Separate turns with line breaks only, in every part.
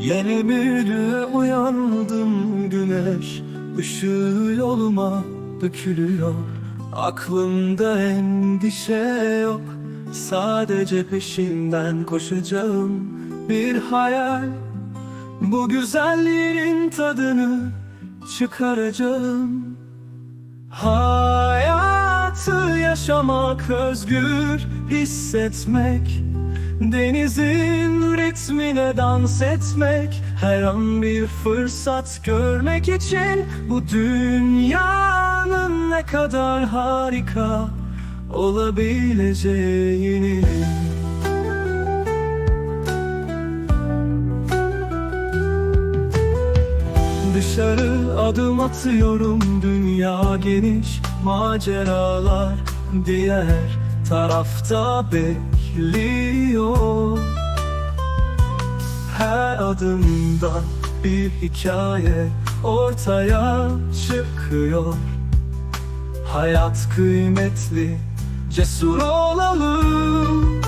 Yeni bir güne uyandım güneş? Işığı yoluma dökülüyor. Aklımda endişe yok. Sadece peşinden koşacağım bir hayal. Bu güzelliğin tadını çıkaracağım. Hayatı yaşamak özgür hissetmek Denizin ritmine dans etmek Her an bir fırsat görmek için Bu dünyanın ne kadar harika olabileceğini. Dışarı adım atıyorum dünya geniş maceralar diğer tarafta bekliyor Her adımda bir hikaye ortaya çıkıyor. Hayat kıymetli cesur olalım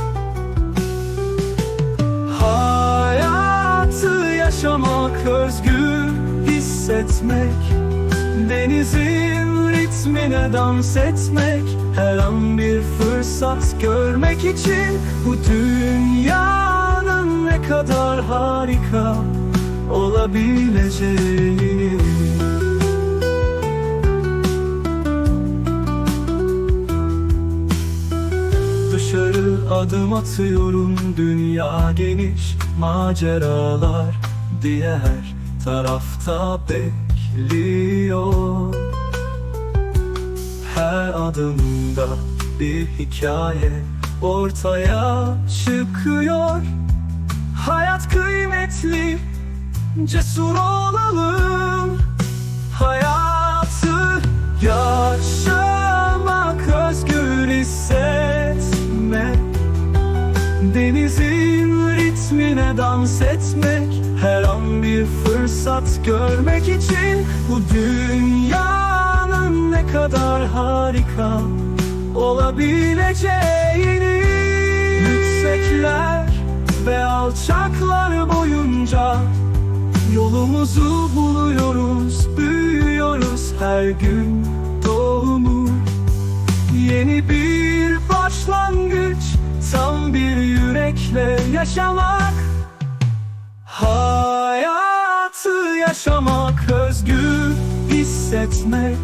Hayatı yaşamak özgür hissetmek Denizin ritmine dans etmek Her an bir fırsat görmek için Bu dünyanın ne kadar harika olabileceğini. Dışarı adım atıyorum dünya geniş maceralar diğer tarafta bekliyor. Her adımda bir hikaye ortaya çıkıyor kıymetli cesur olalım. Hayatı yaşamak özgür hissetmek Denizin ritmine dans etmek Her an bir fırsat görmek için Bu dünyanın ne kadar harika olabileceğini. Yüksekler ve alçaklar Yolumuzu buluyoruz, büyüyoruz her gün doğumu. Yeni bir başlangıç, tam bir yürekle yaşamak. Hayatı yaşamak, özgür hissetmek.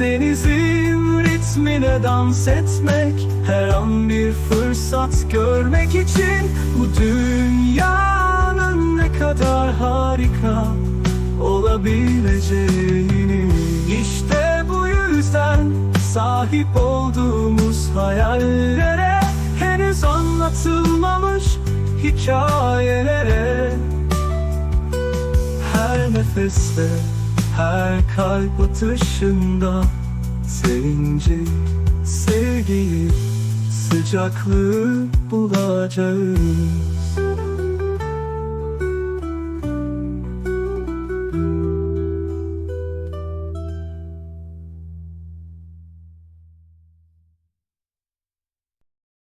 Denizin ritmine dans etmek Her an bir fırsat görmek için Bu kadar harika olabileceğini. İşte bu yüzden sahip olduğumuz hayallere Henüz anlatılmamış hikayelere. Her nefeste, her kalp atışında Sevinci, sevgiyi, sıcaklığı bulacağız